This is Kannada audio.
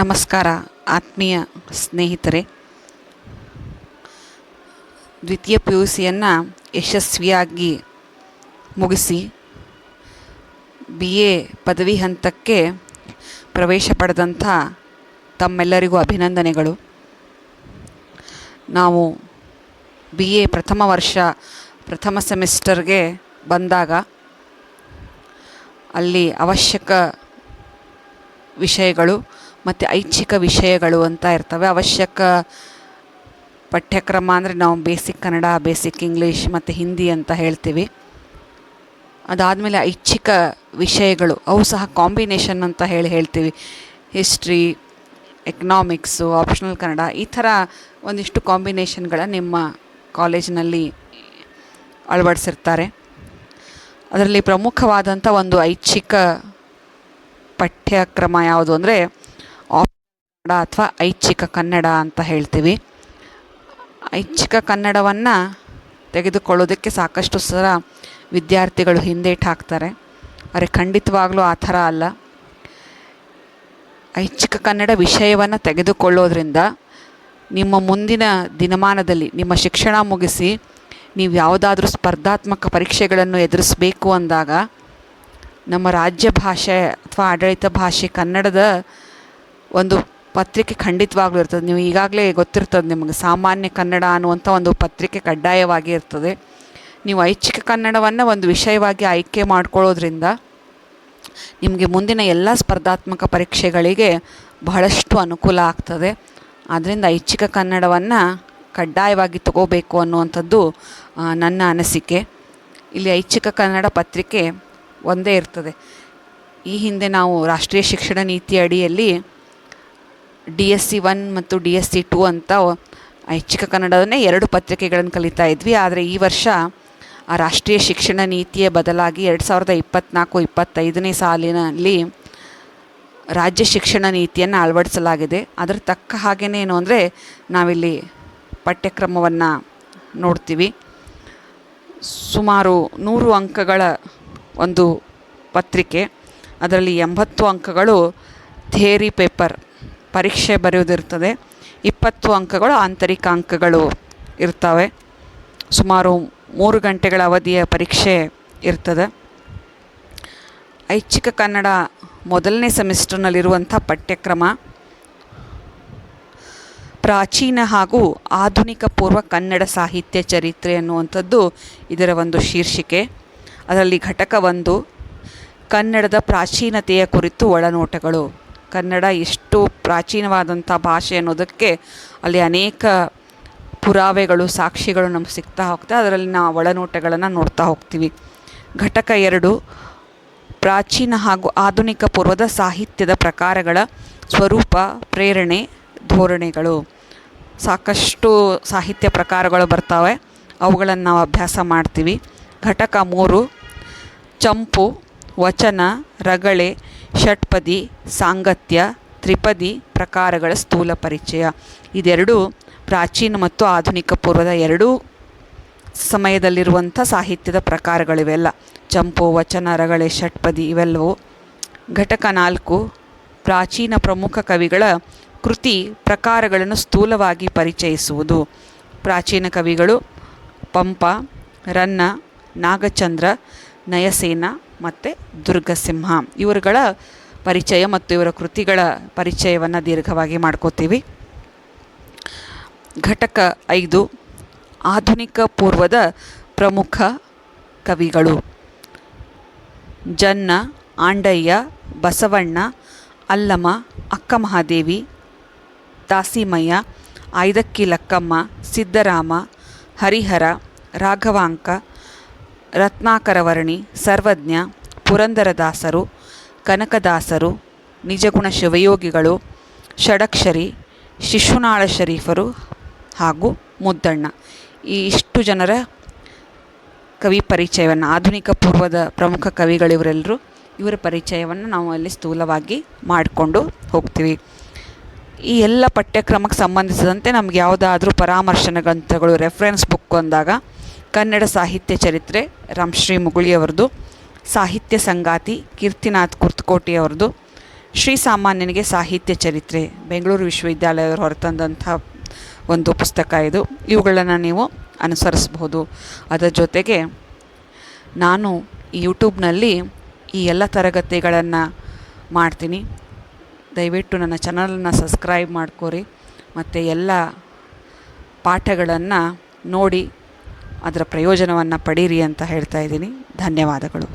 ನಮಸ್ಕಾರ, ಆತ್ಮೀಯ ಸ್ನೇಹಿತರೆ. ದ್ವಿತೀಯ ಪಿ ಯು ಸಿಯನ್ನು ಯಶಸ್ವಿಯಾಗಿ ಮುಗಿಸಿ ಬಿ ಎ ಪದವಿ ಹಂತಕ್ಕೆ ಪ್ರವೇಶ ಪಡೆದಂಥ ತಮ್ಮೆಲ್ಲರಿಗೂ ಅಭಿನಂದನೆಗಳು. ನಾವು ಬಿ ಎ ಪ್ರಥಮ ವರ್ಷ ಪ್ರಥಮ ಸೆಮಿಸ್ಟರ್ಗೆ ಬಂದಾಗ ಅಲ್ಲಿ ಅವಶ್ಯಕ ವಿಷಯಗಳು ಮತ್ತು ಐಚ್ಛಿಕ ವಿಷಯಗಳು ಅಂತ ಇರ್ತವೆ. ಅವಶ್ಯಕ ಪಠ್ಯಕ್ರಮ ಅಂದರೆ ನಾವು ಬೇಸಿಕ್ ಕನ್ನಡ, ಬೇಸಿಕ್ ಇಂಗ್ಲೀಷ್ ಮತ್ತು ಹಿಂದಿ ಅಂತ ಹೇಳ್ತೀವಿ. ಅದಾದಮೇಲೆ ಐಚ್ಛಿಕ ವಿಷಯಗಳು, ಅವು ಸಹ ಕಾಂಬಿನೇಷನ್ ಅಂತ ಹೇಳಿ ಹೇಳ್ತೀವಿ. ಹಿಸ್ಟ್ರಿ, ಎಕನಾಮಿಕ್ಸು, ಆಪ್ಷನಲ್ ಕನ್ನಡ ಈ ಥರ ಒಂದಿಷ್ಟು ಕಾಂಬಿನೇಷನ್ಗಳ ನಿಮ್ಮ ಕಾಲೇಜಿನಲ್ಲಿ ಅಳವಡಿಸಿರ್ತಾರೆ. ಅದರಲ್ಲಿ ಪ್ರಮುಖವಾದಂಥ ಒಂದು ಐಚ್ಛಿಕ ಪಠ್ಯಕ್ರಮ ಯಾವುದು ಅಂದರೆ ಕನ್ನಡ ಅಥವಾ ಐಚ್ಛಿಕ ಕನ್ನಡ ಅಂತ ಹೇಳ್ತೀವಿ. ಐಚ್ಛಿಕ ಕನ್ನಡವನ್ನು ತೆಗೆದುಕೊಳ್ಳೋದಕ್ಕೆ ಸಾಕಷ್ಟು ಸಲ ವಿದ್ಯಾರ್ಥಿಗಳು ಹಿಂದೇಟು ಹಾಕ್ತಾರೆ. ಆದರೆ ಖಂಡಿತವಾಗ್ಲೂ ಆ ಥರ ಅಲ್ಲ. ಐಚ್ಛಿಕ ಕನ್ನಡ ವಿಷಯವನ್ನು ತೆಗೆದುಕೊಳ್ಳೋದ್ರಿಂದ ನಿಮ್ಮ ಮುಂದಿನ ದಿನಮಾನದಲ್ಲಿ ನಿಮ್ಮ ಶಿಕ್ಷಣ ಮುಗಿಸಿ ನೀವು ಯಾವುದಾದ್ರೂ ಸ್ಪರ್ಧಾತ್ಮಕ ಪರೀಕ್ಷೆಗಳನ್ನು ಎದುರಿಸಬೇಕು ಅಂದಾಗ ನಮ್ಮ ರಾಜ್ಯ ಭಾಷೆ ಅಥವಾ ಆಡಳಿತ ಭಾಷೆ ಕನ್ನಡದ ಒಂದು ಪತ್ರಿಕೆ ಖಂಡಿತವಾಗ್ಲೂ ಇರ್ತದೆ. ನೀವು ಈಗಾಗಲೇ ಗೊತ್ತಿರ್ತದೆ ನಿಮಗೆ, ಸಾಮಾನ್ಯ ಕನ್ನಡ ಅನ್ನುವಂಥ ಒಂದು ಪತ್ರಿಕೆ ಕಡ್ಡಾಯವಾಗಿ ಇರ್ತದೆ. ನೀವು ಐಚ್ಛಿಕ ಕನ್ನಡವನ್ನು ಒಂದು ವಿಷಯವಾಗಿ ಆಯ್ಕೆ ಮಾಡ್ಕೊಳ್ಳೋದ್ರಿಂದ ನಿಮಗೆ ಮುಂದಿನ ಎಲ್ಲ ಸ್ಪರ್ಧಾತ್ಮಕ ಪರೀಕ್ಷೆಗಳಿಗೆ ಬಹಳಷ್ಟು ಅನುಕೂಲ ಆಗ್ತದೆ. ಆದ್ದರಿಂದ ಐಚ್ಛಿಕ ಕನ್ನಡವನ್ನು ಕಡ್ಡಾಯವಾಗಿ ತಗೋಬೇಕು ಅನ್ನುವಂಥದ್ದು ನನ್ನ ಅನಿಸಿಕೆ. ಇಲ್ಲಿ ಐಚ್ಛಿಕ ಕನ್ನಡ ಪತ್ರಿಕೆ ಒಂದೇ ಇರ್ತದೆ. ಈ ಹಿಂದೆ ನಾವು ರಾಷ್ಟ್ರೀಯ ಶಿಕ್ಷಣ ನೀತಿ ಅಡಿಯಲ್ಲಿ ಡಿ ಎಸ್ ಸಿ ಒನ್ ಮತ್ತು ಡಿ ಎಸ್ ಸಿ ಟು ಅಂತ ಐಚ್ಛಿಕ ಕನ್ನಡವನ್ನೇ ಎರಡು ಪತ್ರಿಕೆಗಳನ್ನು ಕಲಿತಾ ಇದ್ವಿ. ಆದರೆ ಈ ವರ್ಷ ಆ ರಾಷ್ಟ್ರೀಯ ಶಿಕ್ಷಣ ನೀತಿಯ ಬದಲಾಗಿ ಎರಡು ಸಾವಿರದ ಇಪ್ಪತ್ತ್ನಾಲ್ಕು ಇಪ್ಪತ್ತೈದನೇ ಸಾಲಿನಲ್ಲಿ ರಾಜ್ಯ ಶಿಕ್ಷಣ ನೀತಿಯನ್ನು ಅಳವಡಿಸಲಾಗಿದೆ. ಅದರ ತಕ್ಕ ಹಾಗೇನೇ ಏನು ಅಂದರೆ ನಾವಿಲ್ಲಿ ಪಠ್ಯಕ್ರಮವನ್ನು ನೋಡ್ತೀವಿ. ಸುಮಾರು ನೂರು ಅಂಕಗಳ ಒಂದು ಪತ್ರಿಕೆ. ಅದರಲ್ಲಿ ಎಂಬತ್ತು ಅಂಕಗಳು ಥೇರಿ ಪೇಪರ್ ಪರೀಕ್ಷೆ ಬರೆಯೋದಿರ್ತದೆ ಇಪ್ಪತ್ತು ಅಂಕಗಳು ಆಂತರಿಕ ಅಂಕಗಳು ಇರ್ತವೆ. ಸುಮಾರು ಮೂರು ಗಂಟೆಗಳ ಅವಧಿಯ ಪರೀಕ್ಷೆ ಇರ್ತದೆ. ಐಚ್ಛಿಕ ಕನ್ನಡ ಮೊದಲನೇ ಸೆಮಿಸ್ಟರ್ನಲ್ಲಿರುವಂಥ ಪಠ್ಯಕ್ರಮ. ಪ್ರಾಚೀನ ಹಾಗೂ ಆಧುನಿಕ ಪೂರ್ವ ಕನ್ನಡ ಸಾಹಿತ್ಯ ಚರಿತ್ರೆ ಅನ್ನುವಂಥದ್ದು ಇದರ ಒಂದು ಶೀರ್ಷಿಕೆ. ಅದರಲ್ಲಿ ಘಟಕ ಒಂದು, ಕನ್ನಡದ ಪ್ರಾಚೀನತೆಯ ಕುರಿತು ಒಳನೋಟಗಳು. ಕನ್ನಡ ಎಷ್ಟು ಪ್ರಾಚೀನವಾದಂಥ ಭಾಷೆ ಅನ್ನೋದಕ್ಕೆ ಅಲ್ಲಿ ಅನೇಕ ಪುರಾವೆಗಳು ಸಾಕ್ಷಿಗಳು ನಮ್ಗೆ ಸಿಗ್ತಾ ಹೋಗ್ತಾ, ಅದರಲ್ಲಿ ನಾವು ಒಳನೋಟಗಳನ್ನು ನೋಡ್ತಾ ಹೋಗ್ತೀವಿ. ಘಟಕ ಎರಡು, ಪ್ರಾಚೀನ ಹಾಗೂ ಆಧುನಿಕ ಪೂರ್ವದ ಸಾಹಿತ್ಯದ ಪ್ರಕಾರಗಳ ಸ್ವರೂಪ, ಪ್ರೇರಣೆ, ಧೋರಣೆಗಳು. ಸಾಕಷ್ಟು ಸಾಹಿತ್ಯ ಪ್ರಕಾರಗಳು ಬರ್ತಾವೆ, ಅವುಗಳನ್ನು ನಾವು ಅಭ್ಯಾಸ ಮಾಡ್ತೀವಿ. ಘಟಕ ಮೂರು, ಚಂಪು, ವಚನ, ರಗಳೆ ಷಟ್ಪದಿ, ಸಾಂಗತ್ಯ, ತ್ರಿಪದಿ ಪ್ರಕಾರಗಳ ಸ್ಥೂಲ ಪರಿಚಯ. ಇದೆರಡೂ ಪ್ರಾಚೀನ ಮತ್ತು ಆಧುನಿಕ ಪೂರ್ವದ ಎರಡೂ ಸಮಯದಲ್ಲಿರುವಂಥ ಸಾಹಿತ್ಯದ ಪ್ರಕಾರಗಳಿವೆಲ್ಲ. ಚಂಪು, ವಚನ, ರಗಳೆ, ಷಟ್ಪದಿ ಇವೆಲ್ಲವೂ ಘಟಕ ನಾಲ್ಕು ಪ್ರಾಚೀನ ಪ್ರಮುಖ ಕವಿಗಳ ಕೃತಿ ಪ್ರಕಾರಗಳನ್ನು ಸ್ಥೂಲವಾಗಿ ಪರಿಚಯಿಸುವುದು. ಪ್ರಾಚೀನ ಕವಿಗಳು ಪಂಪ, ರನ್ನ, ನಾಗಚಂದ್ರ, ನಯಸೇನ ಮತ್ತು ದುರ್ಗಸಿಂಹ. ಇವರುಗಳ ಪರಿಚಯ ಮತ್ತು ಇವರ ಕೃತಿಗಳ ಪರಿಚಯವನ್ನು ದೀರ್ಘವಾಗಿ ಮಾಡ್ಕೋತೀವಿ. ಘಟಕ ಐದು, ಆಧುನಿಕ ಪೂರ್ವದ ಪ್ರಮುಖ ಕವಿಗಳು. ಜನ್ನ, ಆಂಡಯ್ಯ, ಬಸವಣ್ಣ ಅಲ್ಲಮ ಅಕ್ಕಮಹಾದೇವಿ, ದಾಸಿಮಯ್ಯ ಆಯ್ದಕ್ಕಿ ಲಕ್ಕಮ್ಮ ಸಿದ್ದರಾಮ, ಹರಿಹರ, ರಾಘವಾಂಕ ರತ್ನಾಕರವರ್ಣಿ, ಸರ್ವಜ್ಞ, ಪುರಂದರದಾಸರು, ಕನಕದಾಸರು, ನಿಜಗುಣ ಶಿವಯೋಗಿಗಳು, ಷಡಕ್ಷರಿ, ಶಿಶುನಾಳ ಶರೀಫರು ಹಾಗೂ ಮುದ್ದಣ್ಣ. ಈ ಇಷ್ಟು ಜನರ ಕವಿ ಪರಿಚಯವನ್ನು, ಆಧುನಿಕ ಪೂರ್ವದ ಪ್ರಮುಖ ಕವಿಗಳಿವರೆಲ್ಲರೂ ಇವರ ಪರಿಚಯವನ್ನು ನಾವು ಅಲ್ಲಿ ಸ್ಥೂಲವಾಗಿ ಮಾಡಿಕೊಂಡು ಹೋಗ್ತೀವಿ. ಈ ಎಲ್ಲ ಪಠ್ಯಕ್ರಮಕ್ಕೆ ಸಂಬಂಧಿಸಿದಂತೆ ನಮ್ಗೆ ಯಾವುದಾದ್ರೂ ಪರಾಮರ್ಶನ ಗ್ರಂಥಗಳು ರೆಫರೆನ್ಸ್ ಬುಕ್ ಅಂದಾಗ ಕನ್ನಡ ಸಾಹಿತ್ಯ ಚರಿತ್ರೆ ರಾಮಶ್ರೀ ಮುಗುಳಿಯವರದು ಸಾಹಿತ್ಯ ಸಂಗಾತಿ ಕೀರ್ತಿನಾಥ್ ಕುರ್ತಕೋಟಿಯವರದು ಶ್ರೀ ಸಾಮಾನ್ಯನಿಗೆ ಸಾಹಿತ್ಯ ಚರಿತ್ರೆ, ಬೆಂಗಳೂರು ವಿಶ್ವವಿದ್ಯಾಲಯದವರು ಹೊರತಂದಂಥ ಒಂದು ಪುಸ್ತಕ ಇದು. ಇವುಗಳನ್ನು ನೀವು ಅನುಸರಿಸ್ಬೋದು ಅದರ ಜೊತೆಗೆ ನಾನು ಯೂಟ್ಯೂಬ್ನಲ್ಲಿ ಈ ಎಲ್ಲ ತರಗತಿಗಳನ್ನು ಮಾಡ್ತೀನಿ. ದಯವಿಟ್ಟು ನನ್ನ ಚಾನಲನ್ನು ಸಬ್ಸ್ಕ್ರೈಬ್ ಮಾಡ್ಕೊರಿ ಮತ್ತು ಎಲ್ಲ ಪಾಠಗಳನ್ನು ನೋಡಿ ಅದರ ಪ್ರಯೋಜನವನ್ನು ಪಡೀರಿ ಅಂತ ಹೇಳ್ತಾ ಇದ್ದೀನಿ. ಧನ್ಯವಾದಗಳು.